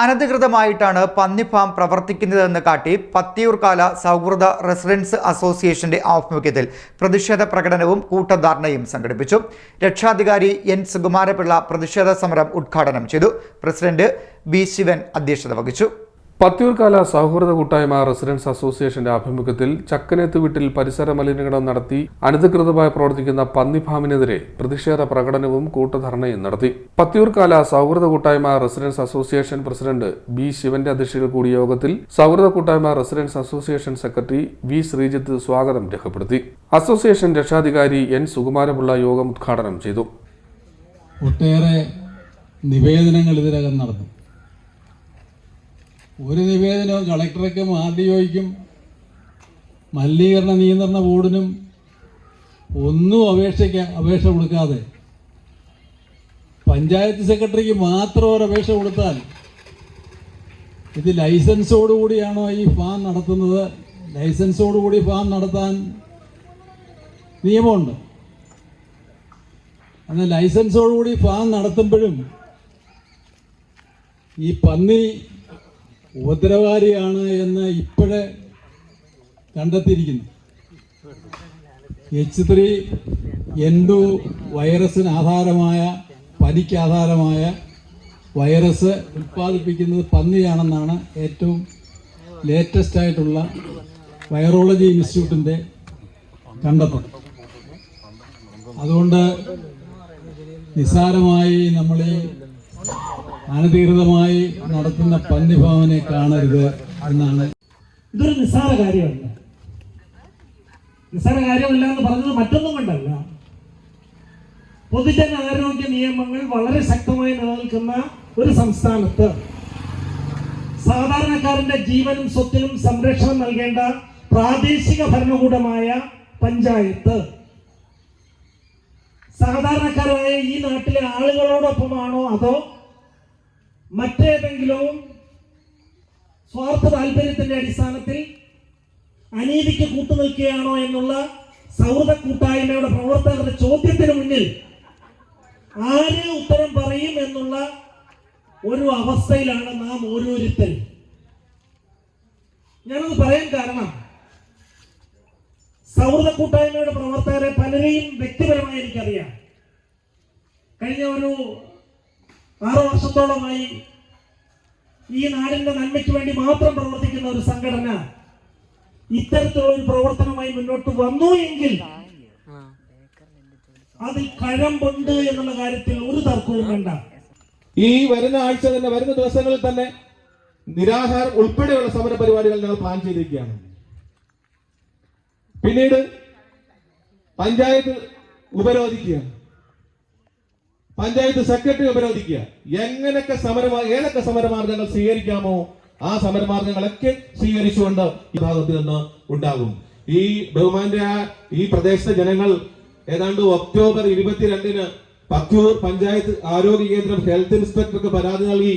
അനധികൃതമായിട്ടാണ് പന്നി ഫാം പ്രവർത്തിക്കുന്നതെന്ന് കാട്ടി പത്തിയൂർക്കാല സൗഹൃദ റെസിഡൻസ് അസോസിയേഷന്റെ ആഭിമുഖ്യത്തിൽ പ്രതിഷേധ പ്രകടനവും കൂട്ടധാരണയും സംഘടിപ്പിച്ചു. രക്ഷാധികാരി എൻ സുകുമാരപിള്ള പ്രതിഷേധ സമരം ഉദ്ഘാടനം ചെയ്തു. പ്രസിഡന്റ് ബി ശിവൻ അധ്യക്ഷത വഹിച്ചു. പത്തിയൂർക്കാല സൗഹൃദ കൂട്ടായ്മ റെസിഡൻസ് അസോസിയേഷന്റെ ആഭിമുഖ്യത്തിൽ ചക്കനേത്ത് വീട്ടിൽ പരിസര മലിനീകരണം നടത്തി അനധികൃതമായി പ്രവർത്തിക്കുന്ന പന്നിഫാമിനെതിരെ പ്രതിഷേധ പ്രകടനവും കൂട്ടധർണയും നടത്തി. പത്തിയൂർക്കാല സൗഹൃദ കൂട്ടായ്മ റെസിഡൻസ് അസോസിയേഷൻ പ്രസിഡന്റ് ബി ശിവന്റെ അധ്യക്ഷതയിൽ കൂടിയ യോഗത്തിൽ സൗഹൃദ കൂട്ടായ്മ residence association secretary V Sreejith സ്വാഗതം രേഖപ്പെടുത്തി. അസോസിയേഷൻ രക്ഷാധികാരി എൻ സുകുമാരപിള്ള യോഗം ഉദ്ഘാടനം ചെയ്തു. ഒട്ടേറെ നിവേദനങ്ങൾ ഇതിനകം നടന്നു. ഒരു നിവേദനവും കളക്ടർക്കും ആർ ഡി മലിനീകരണ നിയന്ത്രണ ബോർഡിനും ഒന്നും അപേക്ഷയ്ക്ക് അപേക്ഷ കൊടുക്കാതെ. പഞ്ചായത്ത് സെക്രട്ടറിക്ക് മാത്രം ഒരു അപേക്ഷ കൊടുത്താൽ ഇത് ലൈസൻസോടുകൂടിയാണോ ഈ ഫാം നടത്തുന്നത്? ലൈസൻസോടുകൂടി ഫാം നടത്താൻ നിയമമുണ്ട്. എന്നാൽ ലൈസൻസോടുകൂടി ഫാം നടത്തുമ്പോഴും ഈ പന്നി ഉപദ്രവകാരിയാണ് എന്ന് ഇപ്പോഴേ കണ്ടെത്തിയിരിക്കുന്നു. എച്ച് ത്രീ എൻഡു വൈറസിന് ആധാരമായ പനിക്ക് ആധാരമായ വൈറസ് ഉൽപ്പാദിപ്പിക്കുന്നത് പന്നിയാണെന്നാണ് ഏറ്റവും ലേറ്റസ്റ്റ് ആയിട്ടുള്ള വൈറോളജി ഇൻസ്റ്റിറ്റ്യൂട്ടിന്റെ കണ്ടെത്തൽ. അതുകൊണ്ട് നിസ്സാരമായി നമ്മൾ ഈ അനധികൃതമായി നടത്തുന്ന പന്നിഭാവനെ കാണരുത് എന്നാണ്. ഇതൊരു നിസ്സാര കാര്യമല്ല. നിസ്സാര കാര്യമല്ല എന്ന് പറഞ്ഞത് മറ്റൊന്നും കൊണ്ടല്ല. പൊതുജന ആരോഗ്യ നിയമങ്ങൾ വളരെ ശക്തമായി നിലനിൽക്കുന്ന ഒരു സംസ്ഥാനത്ത് സാധാരണക്കാരന്റെ ജീവനും സ്വത്തിനും സംരക്ഷണം നൽകേണ്ട പ്രാദേശിക ഭരണകൂടമായ പഞ്ചായത്ത്. സാധാരണക്കാരായ ഈ നാട്ടിലെ ആളുകളോടൊപ്പമാണോ അതോ മറ്റേതെങ്കിലും സ്വാർത്ഥ താല്പര്യത്തിന്റെ അടിസ്ഥാനത്തിൽ അനീതിക്ക് കൂട്ടുനിൽക്കുകയാണോ എന്നുള്ള സൗഹൃദ കൂട്ടായ്മയുടെ പ്രവർത്തകരുടെ ചോദ്യത്തിന് മുന്നിൽ ആര് ഉത്തരം പറയും എന്നുള്ള ഒരു അവസ്ഥയിലാണ് നാം ഓരോരുത്തരും. ഞാനത് പറയാൻ കാരണം സൗഹൃദ കൂട്ടായ്മയുടെ പ്രവർത്തകരെ പലരെയും വ്യക്തിപരമായി എനിക്കറിയാം. കഴിഞ്ഞ ഒരു ആറു വർഷത്തോളമായി ഈ നാടിന്റെ നന്മയ്ക്ക് വേണ്ടി മാത്രം പ്രവർത്തിക്കുന്ന ഒരു സംഘടന ഇത്തരത്തിലുള്ള ഒരു പ്രവർത്തനമായി മുന്നോട്ട് വന്നു എങ്കിൽ അതിൽ കഴമ്പുണ്ട് എന്നുള്ള കാര്യത്തിൽ ഒരു തർക്കവും വേണ്ട. ഈ വരുന്ന ആഴ്ച തന്നെ വരുന്ന ദിവസങ്ങളിൽ തന്നെ നിരാഹാരം ഉൾപ്പെടെയുള്ള സമര പരിപാടികൾ ഞങ്ങൾ പ്ലാൻ ചെയ്തിരിക്കുകയാണ്. പിന്നീട് പഞ്ചായത്ത് ഉപരോധിക്കുക പഞ്ചായത്ത് സെക്രട്ടറി ഉപരോധിക്കുക. എങ്ങനെയൊക്കെ സമര ഏതൊക്കെ സമരമാർഗങ്ങൾ സ്വീകരിക്കാമോ ആ സമരമാർഗങ്ങളൊക്കെ സ്വീകരിച്ചുകൊണ്ട് ഈ ഭാഗത്ത് നിന്ന് ഉണ്ടാകും. ഈ ബഹുമാന്റെ ഈ പ്രദേശത്തെ ജനങ്ങൾ ഏതാണ്ട് ഒക്ടോബർ ഇരുപത്തിരണ്ടിന് പക്കൂർ പഞ്ചായത്ത് ആരോഗ്യ കേന്ദ്രം ഹെൽത്ത് ഇൻസ്പെക്ടർക്ക് പരാതി നൽകി.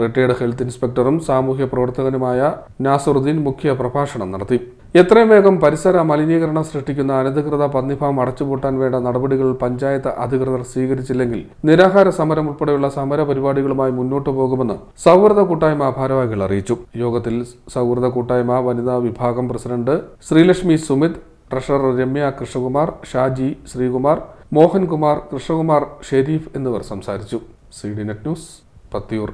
റിട്ടയർഡ് ഹെൽത്ത് ഇൻസ്പെക്ടറും സാമൂഹ്യ പ്രവർത്തകനുമായ നാസറുദ്ദീൻ മുഖ്യ പ്രഭാഷണം നടത്തി. എത്രയും വേഗം പരിസര മലിനീകരണം സൃഷ്ടിക്കുന്ന അനധികൃത പന്നിഫാം അടച്ചുപൂട്ടാൻ വേണ്ട നടപടികൾ പഞ്ചായത്ത് അധികൃതർ സ്വീകരിച്ചില്ലെങ്കിൽ നിരാഹാര സമരം ഉൾപ്പെടെയുള്ള സമര പരിപാടികളുമായി മുന്നോട്ടു പോകുമെന്ന് സൗഹൃദ കൂട്ടായ്മ ഭാരവാഹികൾ അറിയിച്ചു. യോഗത്തിൽ സൗഹൃദ കൂട്ടായ്മ വനിതാ വിഭാഗം പ്രസിഡന്റ് ശ്രീലക്ഷ്മി സുമിത് ട്രഷറർ രമ്യ കൃഷ്ണകുമാർ ഷാജി ശ്രീകുമാർ മോഹൻകുമാർ കൃഷ്ണകുമാർ ഷെരീഫ് എന്നിവർ സംസാരിച്ചു. C D net news Pathiyoor.